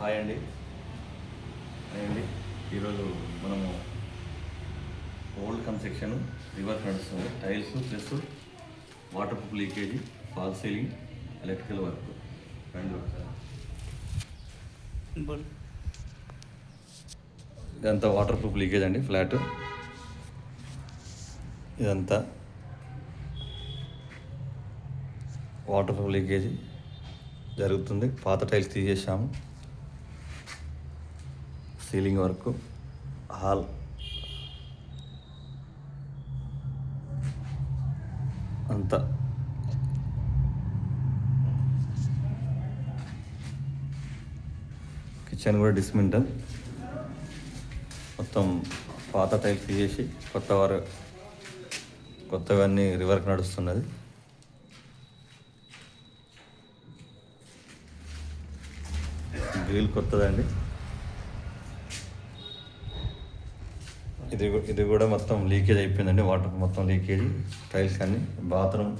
Hi అండి. Hi అండి. ఈరోజు మనము ఓల్డ్ కన్స్ట్రక్షన్ రివర్స్ నడుస్తుంది. Tiles plus waterproof leakage fall ceiling electrical work. రెండు ఒకసారి. ఇదంతా వాటర్ ప్రూఫ్ లీకేజ్ అండి ఫ్లాట్. ఇదంతా వాటర్ ప్రూఫ్ లీకేజీ జరుగుతుంది. పాత టైల్స్ తీసేసాము. Ceiling work hall. అంతా. కిచెన్ కూడా డిస్మెంటల్. మొత్తం పాత టైల్స్ తీసేసి కొత్త వారు కొత్తవన్నీ రివర్క్ నడుస్తున్నది. గ్రిల్ కొత్తదండి. ఇది ఇది కూడా మొత్తం లీకేజ్ అయిపోయిందండి వాటర్ మొత్తం లీకేజ్ టైల్స్ కానీ బాత్రూమ్.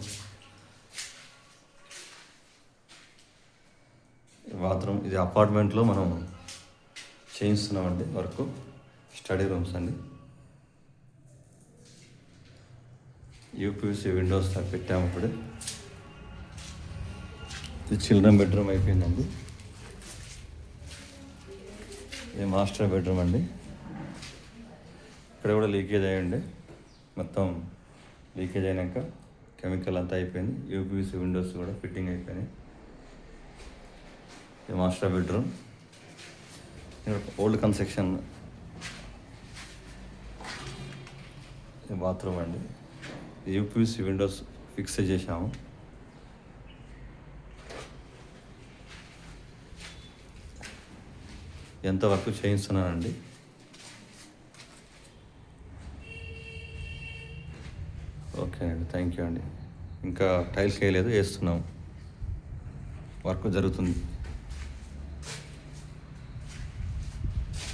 బాత్రూమ్ ఇది అపార్ట్మెంట్లో మనం చేయిస్తున్నామండి వర్క్ స్టడీ రూమ్స్ అండి. యూపీసీ విండోస్ పెట్టాము ఇప్పుడు. ఇది చిల్డ్రన్ బెడ్రూమ్ అయిపోయిందండి. ఇది మాస్టర్ బెడ్రూమ్ అండి. ఇక్కడ కూడా లీకేజ్ అయ్యండి. మొత్తం లీకేజ్ అయినాక కెమికల్ అంతా అయిపోయింది. యూపీసీ విండోస్ కూడా ఫిట్టింగ్ అయిపోయినాయి. ఇది master bedroom. Old construction. Bathroom అండి. యూపీసీ విండోస్ ఫిక్స్ చేసాము ఎంత వర్క్ చేయిస్తున్నానండి? ఓకే అండి థ్యాంక్ యూ అండి. ఇంకా టైల్స్ వేయలేదు వేస్తున్నాం వర్క్ జరుగుతుంది.